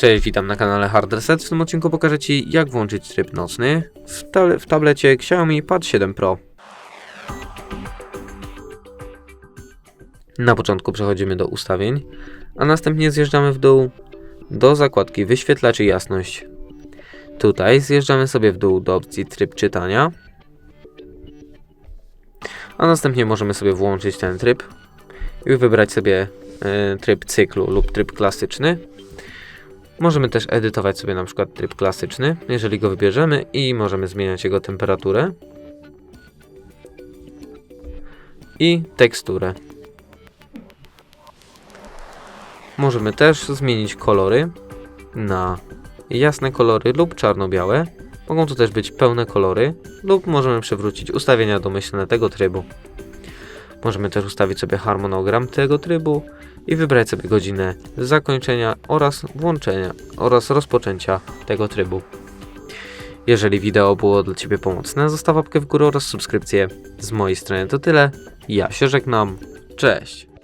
Cześć, witam na kanale Hard Reset. W tym odcinku pokażę Ci jak włączyć tryb nocny w, table- w tablecie Xiaomi Pad 7 Pro. Na początku przechodzimy do ustawień, a następnie zjeżdżamy w dół do zakładki wyświetlacz i jasność. Tutaj zjeżdżamy sobie w dół do opcji tryb czytania, a następnie możemy sobie włączyć ten tryb i wybrać sobie e, tryb cyklu lub tryb klasyczny. Możemy też edytować sobie na przykład tryb klasyczny, jeżeli go wybierzemy i możemy zmieniać jego temperaturę i teksturę. Możemy też zmienić kolory na jasne kolory lub czarno-białe. Mogą to też być pełne kolory lub możemy przywrócić ustawienia domyślne tego trybu. Możemy też ustawić sobie harmonogram tego trybu i wybrać sobie godzinę zakończenia oraz włączenia oraz rozpoczęcia tego trybu. Jeżeli wideo było dla Ciebie pomocne, zostaw łapkę w górę oraz subskrypcję. Z mojej strony to tyle. Ja się żegnam. Cześć!